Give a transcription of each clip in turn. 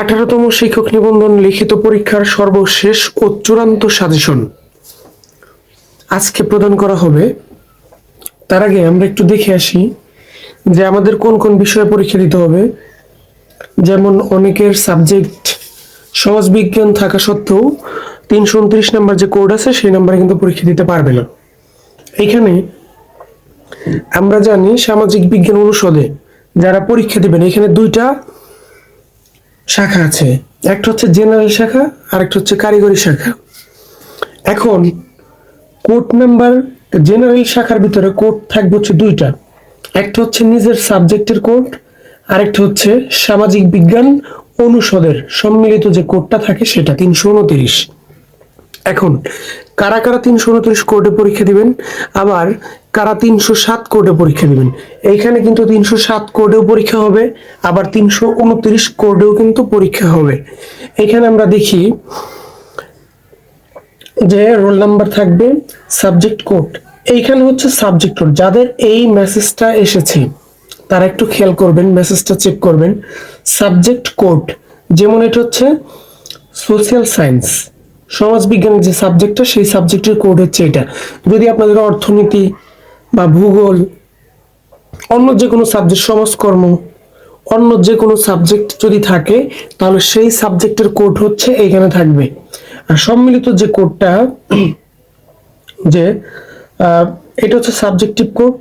আঠারোতম শিক্ষক নিবন্ধন লিখিত পরীক্ষার সর্বশেষ ও চূড়ান্ত সাজেশন। আজকে প্রদান করা হবে। তার আগে আমরা একটু দেখে আসি যে আমাদের কোন কোন বিষয়ে পরীক্ষা দিতে হবে। যেমন অনেকের সাবজেক্ট সমাজবিজ্ঞান থাকা সত্ত্বেও তিনশো উনত্রিশ নাম্বার যে কোড আছে সেই নাম্বারে কিন্তু পরীক্ষা দিতে পারবে না। এখানে আমরা জানি সামাজিক বিজ্ঞান অনুষদে যারা পরীক্ষা দেবেন, এখানে দুইটা শাখা আছে। একটা হচ্ছে জেনারেল শাখা আর একটা হচ্ছে কারিগরি শাখা। এখন কোড নাম্বার জেনারেল শাখার ভিতরে কোড থাকবে হচ্ছে দুইটা। একটা হচ্ছে নিজের সাবজেক্টের কোড আরেকটা হচ্ছে সামাজিক বিজ্ঞান অনুষদের সম্মিলিত যে কোডটা থাকে সেটা তিনশো উনত্রিশ। এখন, কারা কারা তিনশো উনত্রিশ কোডে পরীক্ষা দিবেন? আবার, কারা তিনশো সাত কোর্টে পরীক্ষা দিবেন? এইখানে কিন্তু তিনশো সাত কোডেও পরীক্ষা হবে, আবার তিনশো উনত্রিশ কোডেও কিন্তু পরীক্ষা হবে। এখানে আমরা দেখি যে রোল নাম্বার থাকবে সাবজেক্ট কোড এইখানে হচ্ছে সাবজেক্ট কোড যাদের এই মেসেজটা এসেছে, তারা একটু খেয়াল করবেন, মেসেজটা চেক করবেন। সাবজেক্ট কোড যেমন এটা হচ্ছে সোশ্যাল সায়েন্স। সমাজবিজ্ঞানের যে সাবজেক্টটা সেই সাবজেক্টের কোড হচ্ছে এটা। যদি আপনাদের অর্থনীতি বা ভূগোল, অন্য যে কোনো সাবজেক্ট সমাজকর্ম, অন্য যে কোনো সাবজেক্ট যদি থাকে, তাহলে সেই সাবজেক্টের কোড হচ্ছে এখানে থাকবে। আর সম্মিলিত যে কোডটা যে এটা হচ্ছে subjective code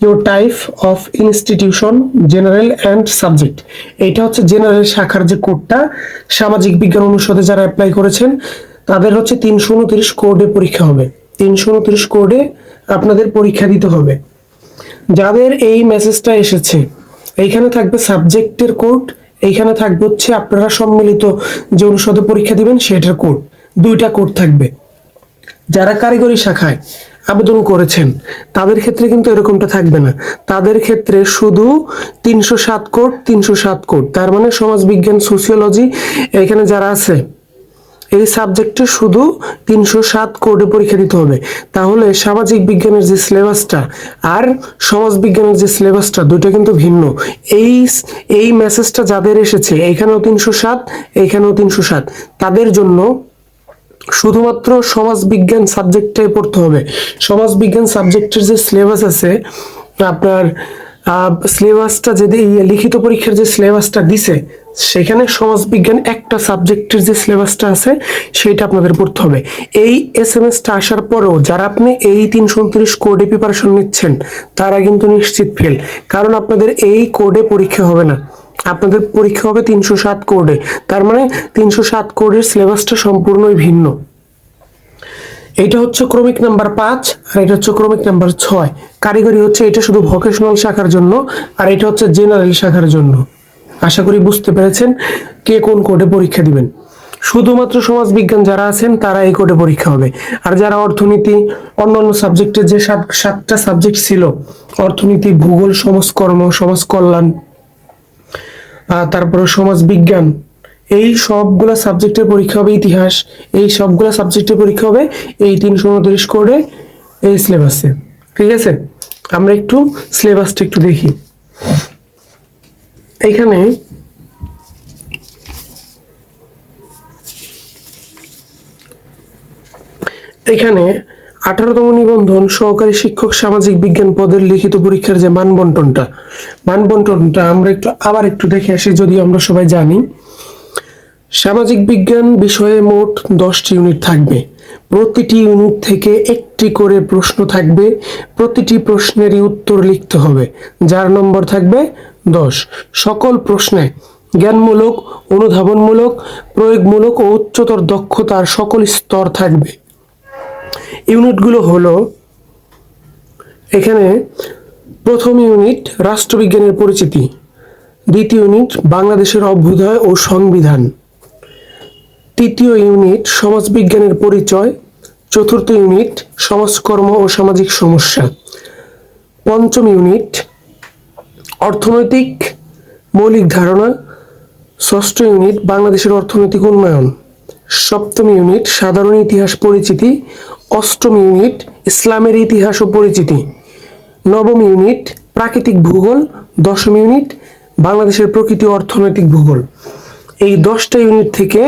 your type of institution general and subject এটা হচ্ছে জেনারেল শাখার যে কোডটা সামাজিক বিজ্ঞান অনুষদে যারা অ্যাপ্লাই করেছেন তাদের হচ্ছে তিনশো উনত্রিশ কোডে পরীক্ষা হবে। তিনশো উনত্রিশ কোডে আপনাদের পরীক্ষা দিতে হবে। যাদের এই মেসেজটা এসেছে, এইখানে থাকবে সাবজেক্টের কোড এইখানে থাকবে হচ্ছে আপনারা সম্মিলিত যে অনুষদে পরীক্ষা দিবেন সেটার কোড দুইটা কোড থাকবে। যারা কারিগরি শাখায় আবেদন করেছেন, তাদের ক্ষেত্রে কিন্তু এরকমটা থাকবে না। তাদের ক্ষেত্রে শুধু তিনশো সাত কোড তিনশো সাত কোড তার মানে সমাজবিজ্ঞান সোসিওলজি এখানে যারা আছে এই সাবজেক্টে শুধু তিনশো সাত কোডে পরীক্ষা দিতে হবে। তাহলে সামাজিক বিজ্ঞানের যে সিলেবাসটা আর সমাজ বিজ্ঞানের যে সিলেবাসটা দুটো কিন্তু ভিন্ন। এই এই মেসেজটা যাদের এসেছে এখানেও তিনশো সাত, এইখানেও তিনশো সাত। তাদের জন্য শুধুমাত্র সমাজ বিজ্ঞান সাবজেক্টটাই পড়তে হবে। সমাজ বিজ্ঞান সাবজেক্টের যে সিলেবাস আছে, আপনার সিলেবাসটা যদি লিখিত পরীক্ষার যে সিলেবাসটা দিছে সেখানে সমাজ বিজ্ঞান একটা সাবজেক্টের যে সিলেবাসটা আছে সেটা আপনাদের পড়তে হবে। এই এস এম এসটা আসার পরেও যারা আপনি এই তিনশো উনত্রিশ কোডে প্রিপারেশন নিচ্ছেন, তারা কিন্তু নিশ্চিত ফেল কারণ আপনাদের এই কোডে পরীক্ষা হবে না। আপনাদের পরীক্ষা হবে তিনশো সাত কোডে তার মানে তিনশো সাত কোডের সিলেবাসটা সম্পূর্ণই ভিন্ন। এটা হচ্ছে ক্রমিক নাম্বার পাঁচ, আর এটা হচ্ছে ক্রমিক নাম্বার ছয়। কারিগরি হচ্ছে এটা শুধু ভোকেশনাল শাখার জন্য, আর এটা হচ্ছে জেনারেল শাখার জন্য। আশা করি বুঝতে পেরেছেন কে কোন কোডে পরীক্ষা দিবেন। শুধুমাত্র সমাজ বিজ্ঞান যারা আছেন তারা এই কোডে পরীক্ষা হবে। আর যারা অর্থনীতি, অন্যান্য সাবজেক্টের যে সাত, সাতটা সাবজেক্ট ছিল, অর্থনীতি, ভূগোল, সমাজকর্ম সমাজ কল্যাণ তারপরে সমাজ বিজ্ঞান এই সবগুলা সাবজেক্টের পরীক্ষা হবে ইতিহাস, এই সবগুলা সাবজেক্টের পরীক্ষা হবে এই তিনশো উনত্রিশ কোডে এই সিলেবাসে ঠিক আছে? আমরা একটু সিলেবাসটা একটু দেখি। এখানে এখানে আঠারোতম নিবন্ধন সহকারী শিক্ষক সামাজিক বিজ্ঞান পদের লিখিত পরীক্ষার যে মানবন্টনটা মানবন্টনটা আমরা একটু আবার একটু দেখে আসি যদি আমরা সবাই জানি। সামাজিক বিজ্ঞান বিষয়ে মোট দশটি ইউনিট থাকবে। প্রতিটি ইউনিট থেকে একটি করে প্রশ্ন থাকবে। প্রতিটি প্রশ্নেরই উত্তর লিখতে হবে। যার নম্বর থাকবে দশ। সকল প্রশ্নে জ্ঞানমূলক, অনুধাবনমূলক, প্রয়োগমূলক ও উচ্চতর দক্ষতার সকল স্তর থাকবে। ইউনিটগুলো হলো, এখানে প্রথম ইউনিট রাষ্ট্রবিজ্ঞানের পরিচিতি, দ্বিতীয় ইউনিট বাংলাদেশের অভ্যুদয় ও সংবিধান, তৃতীয় ইউনিট সমাজবিজ্ঞানের পরিচয়, চতুর্থ ইউনিট সমাজকর্ম ও সামাজিক সমস্যা, পঞ্চম ইউনিট অর্থনৈতিক মৌলিক ধারণা, ষষ্ঠ ইউনিট, বাংলাদেশের অর্থনৈতিক উন্নয়ন। সপ্তম ইউনিট, সাধারণ ইতিহাস পরিচিতি। অষ্টম ইউনিট, ইসলামের ইতিহাস ও পরিচিতি। নবম ইউনিট, প্রাকৃতিক ভূগোল। দশম ইউনিট, বাংলাদেশের প্রকৃতি অর্থনৈতিক ভূগোল। এই দশটা ইউনিট থেকে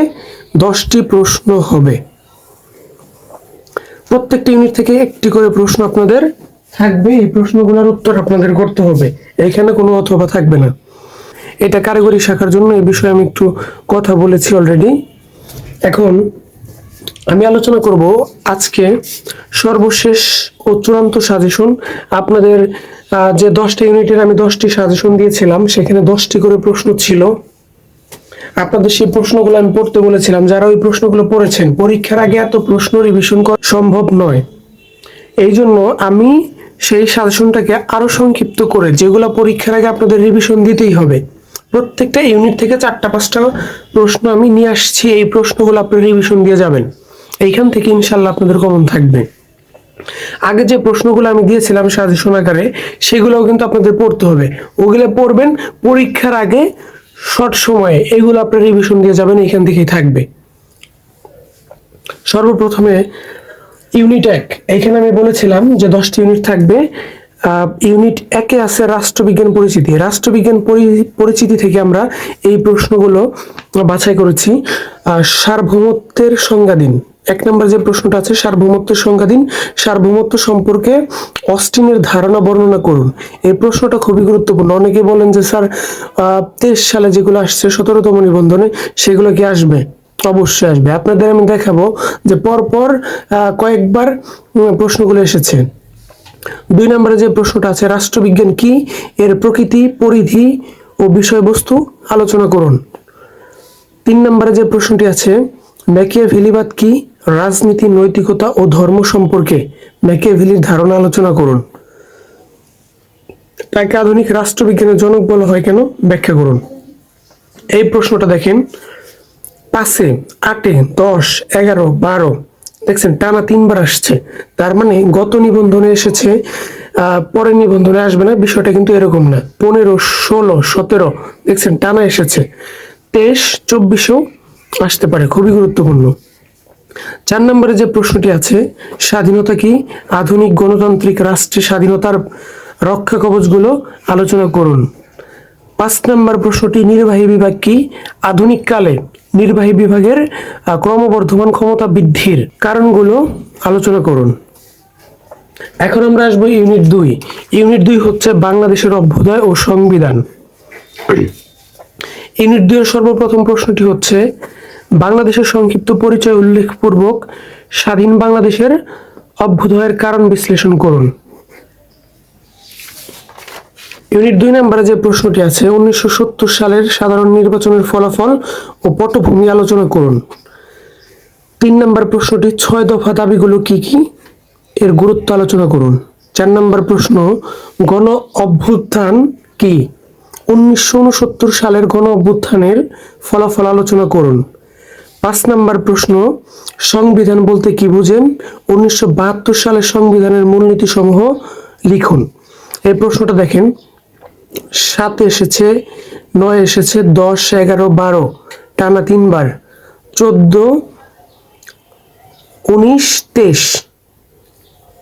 দশটি প্রশ্ন হবে। প্রত্যেকটা ইউনিট থেকে একটি করে প্রশ্ন আপনাদের থাকবে? এই প্রশ্নগুলোর উত্তর আপনাদের করতে হবে। এখানে কোনো অথবা থাকবে না। এটা কারিগরি শাখার জন্য এই বিষয়ে আমি একটু কথা বলেছি অলরেডি এখন আমি আলোচনা করব আজকে সর্বশেষ ও চূড়ান্ত সাজেশন আপনাদের যে দশটা ইউনিটের আমি দশটি সাজেশন দিয়েছিলাম, সেখানে দশটি করে প্রশ্ন ছিল। আপনাদের সেই প্রশ্নগুলো আমি পড়তে বলেছিলাম। যারা ওই প্রশ্নগুলো পড়েছেন, পরীক্ষার আগে এত প্রশ্ন রিভিশন করা সম্ভব নয়। এই জন্য আমি সেই সাজেশনটাকে আরও সংক্ষিপ্ত করে, যেগুলো পরীক্ষার আগে আপনাদের রিভিশন দিতেই হবে। প্রত্যেকটা ইউনিট থেকে চারটা, পাঁচটা প্রশ্ন আমি নিয়ে আসছি, এই প্রশ্নগুলো আপনারা রিভিশন দিয়ে যাবেন। এইখান থেকে ইনশাল্লাহ আপনাদের কমন থাকবে। আগে যে প্রশ্নগুলো আমি দিয়েছিলাম সাজেশন আকারে, সেগুলোও কিন্তু আপনাদের পড়তে হবে। ওগুলো পড়বেন পরীক্ষার আগে শর্ট সময়ে, এগুলো আপনার রিভিশন দিয়ে যাবেন এখান থেকেই থাকবে। সর্বপ্রথমে ইউনিট এক। এখানে আমি বলেছিলাম যে দশটি ইউনিট থাকবে। ইউনিট একে আছে রাষ্ট্রবিজ্ঞান পরিচিতি। রাষ্ট্রবিজ্ঞান পরি- পরিচিতি থেকে আমরা এই প্রশ্নগুলো বাছাই করেছি। সার্বভৌমত্বের সংজ্ঞা দিন এক নম্বর যে প্রশ্নটা আছে, সার্বভৌমত্বের সংজ্ঞা দিন সার্বভৌমত্ব সম্পর্কে অস্টিনের ধারণা বর্ণনা করুন। এই প্রশ্নটা খুবই গুরুত্বপূর্ণ। অনেকে বলেন যে, স্যার তেইশ সালে যেগুলো আসছে, সতেরোতম নিবন্ধনে সেগুলো কি আসবে? অবশ্যই আসবে। আপনাদের আমি দেখাবো যে পরপর কয়েকবার প্রশ্নগুলো এসেছে। দুই নম্বরে যে প্রশ্নটা আছে, রাষ্ট্রবিজ্ঞান কি? এর প্রকৃতি, পরিধি ও বিষয়বস্তু আলোচনা করুন। তিন নম্বরে যে প্রশ্নটি আছে, ম্যাকিয়াভেলিবাদ কি? রাজনীতি, নৈতিকতা ও ধর্ম সম্পর্কে ম্যাকিয়াভেলির ধারণা আলোচনা করুন। তাকে আধুনিক রাষ্ট্রবিজ্ঞানের জনক বলা হয় কেন? ব্যাখ্যা করুন। এই প্রশ্নটা দেখেন পাঁচে, আটে, দশ, এগারো, বারো, দেখছেন টানা তিনবার আসছে। তার মানে গত নিবন্ধনে এসেছে পরের নিবন্ধনে আসবে না, বিষয়টা কিন্তু এরকম না। পনেরো, ষোলো, সতেরো, দেখছেন টানা এসেছে। তেইশ, চব্বিশেও আসতে পারে, খুবই গুরুত্বপূর্ণ। চার নম্বরে যে প্রশ্নটি আছে, স্বাধীনতা কি? আধুনিক গণতান্ত্রিক রাষ্ট্রের স্বাধীনতার রক্ষা কবচগুলো আলোচনা করুন। পাঁচ নম্বর প্রশ্নটি, নির্বাহী বিভাগ কি? আধুনিক কালে নির্বাহী বিভাগের ক্রমবর্ধমান ক্ষমতা বৃদ্ধির কারণগুলো আলোচনা করুন। এখন আমরা আসব ইউনিট দুই। ইউনিট দুই হচ্ছে বাংলাদেশের অভ্যুদয় ও সংবিধান। ইউনিট দুইয়ের সর্বপ্রথম প্রশ্নটি হচ্ছে, বাংলাদেশের সংক্ষিপ্ত পরিচয় উল্লেখপূর্বক স্বাধীন বাংলাদেশের অভ্যুদয়ের কারণ বিশ্লেষণ করুন। ইউনিট দুই নম্বরে যে প্রশ্নটি আছে, উনিশশো সত্তর সালের সাধারণ নির্বাচনের ফলাফল ও পটভূমি আলোচনা করুন। তিন নম্বর প্রশ্নটি, ছয় দফা দাবিগুলো কি কি? এর গুরুত্ব আলোচনা করুন। চার নম্বর প্রশ্ন, গণ অভ্যুত্থান কি? উনিশশো উনসত্তর সালের গণ অভ্যুত্থানের ফলাফল আলোচনা করুন। পাঁচ নম্বর প্রশ্ন, সংবিধান বলতে কি বুঝেন? উনিশশো বাহাত্তর সালের সংবিধানের মূলনীতি সমূহ লিখুন। এই প্রশ্নটা দেখেন সাত এসেছে, নয় এসেছে, দশ, এগারো, বারো, টানা তিনবার। চোদ্দ, উনিশ, তেইশ।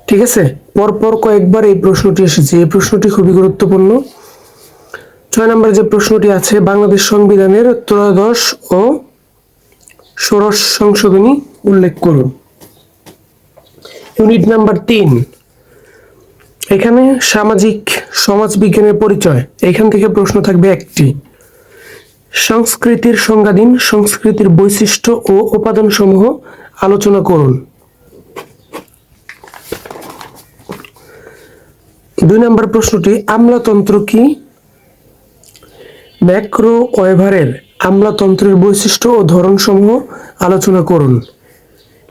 ঠিক আছে? পরপর কয়েকবার এই প্রশ্নটি এসেছে। এই প্রশ্নটি খুবই গুরুত্বপূর্ণ। ছয় নম্বরে যে প্রশ্নটি আছে, বাংলাদেশ সংবিধানের ত্রয়োদশ ও ষোড়শ সংশোধনী উল্লেখ করুন। ইউনিট নাম্বার তিন। এখানে সামাজিক সমাজ বিজ্ঞানের পরিচয়। এখান থেকে প্রশ্ন থাকবে একটি। সংস্কৃতির সংজ্ঞা দিন সংস্কৃতির বৈশিষ্ট্য ও উপাদান সমূহ আলোচনা করুন। দুই নম্বর প্রশ্নটি, আমলাতন্ত্র কি? ম্যাক্রো ওয়েভারের আমলাতন্ত্রের বৈশিষ্ট্য ও ধরনসমূহ আলোচনা করুন।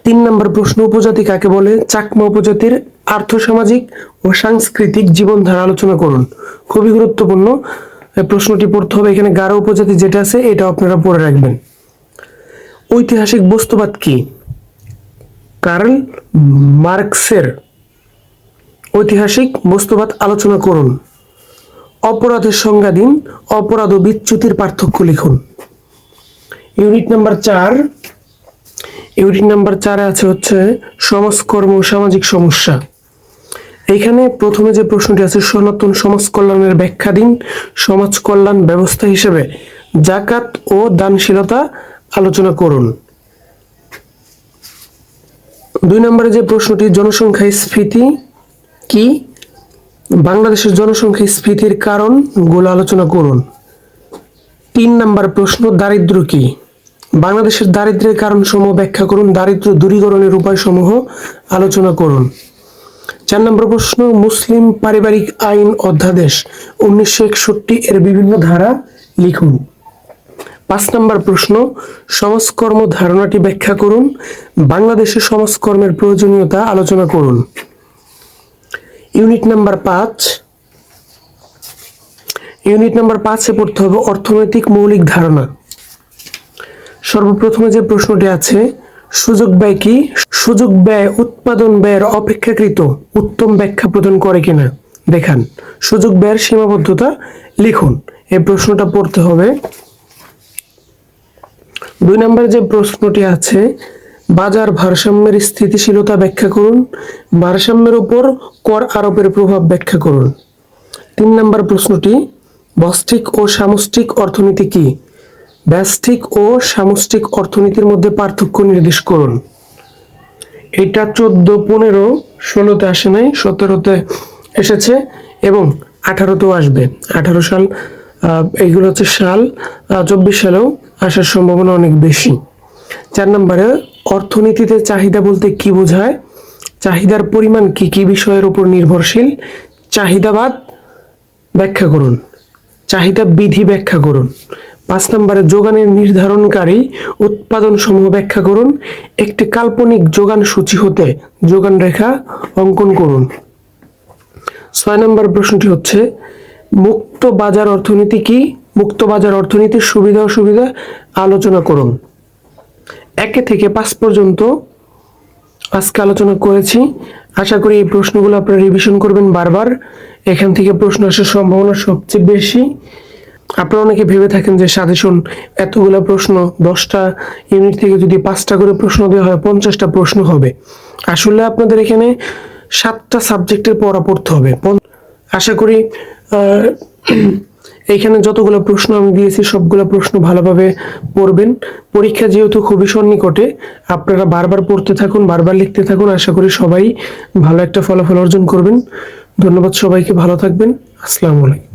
তিন নম্বর প্রশ্ন, উপজাতি কাকে বলে? চাকমা উপজাতির আর্থসামাজিক ও সাংস্কৃতিক জীবনধারা আলোচনা করুন। খুবই গুরুত্বপূর্ণ। প্রশ্নটি পড়তে হবে এখানে গারো উপজাতি যেটা আছে এটা আপনারা পড়ে রাখবেন। ঐতিহাসিক বস্তুবাদ কি? কার্ল মার্কসের ঐতিহাসিক বস্তুবাদ আলোচনা করুন। অপরাধের সংজ্ঞা দিন, অপরাধ ও বিচ্যুতির পার্থক্য লিখুন। ইউনিট নাম্বার চার। ইউনিট নাম্বার চারে আছে হচ্ছে, সমাজকর্ম ও সামাজিক সমস্যা। এইখানে প্রথমে যে প্রশ্নটি আছে, সনাতন সমাজ কল্যাণের ব্যাখ্যা দিন। সমাজ কল্যাণ ব্যবস্থা হিসেবে জাকাত ও দানশীলতা আলোচনা করুন। দুই নম্বরে যে প্রশ্নটি, জনসংখ্যা স্ফীতি কি? বাংলাদেশের জনসংখ্যা স্ফীতির কারণগুলো আলোচনা করুন। তিন নম্বর প্রশ্ন দারিদ্র কি? বাংলাদেশের দারিদ্র্যের কারণসমূহ ব্যাখ্যা করুন দারিদ্র দূরীকরণের উপায়সমূহ আলোচনা করুন। চার নম্বর প্রশ্ন, মুসলিম পারিবারিক আইন অধ্যাদেশ, উনিশশো একষট্টি এর বিভিন্ন ধারা লিখুন। পাঁচ নম্বর প্রশ্ন সমাজকর্ম ধারণাটি ব্যাখ্যা করুন, বাংলাদেশে সমাজকর্মের প্রয়োজনীয়তা আলোচনা করুন। ইউনিট নাম্বার পাঁচ, ইউনিট নাম্বার পাঁচে পড়তে হবে অর্থনৈতিক মৌলিক ধারণা। সর্বপ্রথমে যে প্রশ্নটি আছে সুযোগ ব্যয় কি? সুযোগ ব্যয় উৎপাদন ব্যয়ের অপেক্ষাকৃত উত্তম ব্যাখ্যা প্রদান করে কিনা? দেখান। সুযোগ ব্যয়ের সীমাবদ্ধতা লিখুন। এই প্রশ্নটা পড়তে হবে। দুই নম্বরে যে প্রশ্নটি আছে, বাজার ভারসাম্যের স্থিতিশীলতা ব্যাখ্যা করুন। ভারসাম্যের উপর কর আরোপের প্রভাব ব্যাখ্যা করুন। তিন নম্বর প্রশ্নটি, বস্তিক ও সামষ্টিক অর্থনীতি কি? ব্যষ্টিক ও সামষ্টিক অর্থনীতির মধ্যে পার্থক্য নির্দেশ করুন। এটা চোদ্দ, পনেরো, ষোলোতে আসে নাই, সতেরোতে এসেছে এবং আঠারোতেও আসবে। আঠারো সাল এইগুলো হচ্ছে সাল চব্বিশ সালেও আসার সম্ভাবনা অনেক বেশি। চার নম্বরে, অর্থনীতিতে চাহিদা বলতে কি বোঝায়? চাহিদার পরিমাণ কি কি বিষয়ের উপর নির্ভরশীল? চাহিদাবাদ ব্যাখ্যা করুন। চাহিদা বিধি ব্যাখ্যা করুন। পাঁচ নম্বরে, যোগানের নির্ধারণকারী উৎপাদন সমূহ ব্যাখ্যা করুন। একটি কাল্পনিক যোগান সূচি হতে যোগান রেখা অঙ্কন করুন। ছয় নম্বর প্রশ্নটি হচ্ছে, মুক্ত বাজার অর্থনীতি কি? মুক্ত বাজার অর্থনীতির সুবিধা অসুবিধা আলোচনা করুন। একে থেকে পাঁচ পর্যন্ত আজকে আলোচনা করেছি। আশা করি এই প্রশ্নগুলো আপনারা রিভিশন করবেন বারবার। এখান থেকে প্রশ্ন আসার সম্ভাবনা সবচেয়ে বেশি। আপনারা অনেকে ভেবে থাকেন যে সাজেশন এতগুলো প্রশ্ন, দশটা ইউনিট থেকে যদি পাঁচটা করে প্রশ্ন দেওয়া হয়, পঞ্চাশটা প্রশ্ন হবে। আসলে আপনাদের এখানে সাতটা সাবজেক্টের পড়া পড়তে হবে। আশা করি এইখানে যতগুলো প্রশ্ন আমি দিয়েছি, সবগুলো প্রশ্ন ভালোভাবে পড়বেন। পরীক্ষা যেহেতু খুবই সন্নিকটে, আপনারা বারবার পড়তে থাকুন, বারবার লিখতে থাকুন, আশা করি সবাই ভালো একটা ফলাফল অর্জন করবেন। ধন্যবাদ সবাইকে, ভালো থাকবেন। আসসালামু আলাইকুম।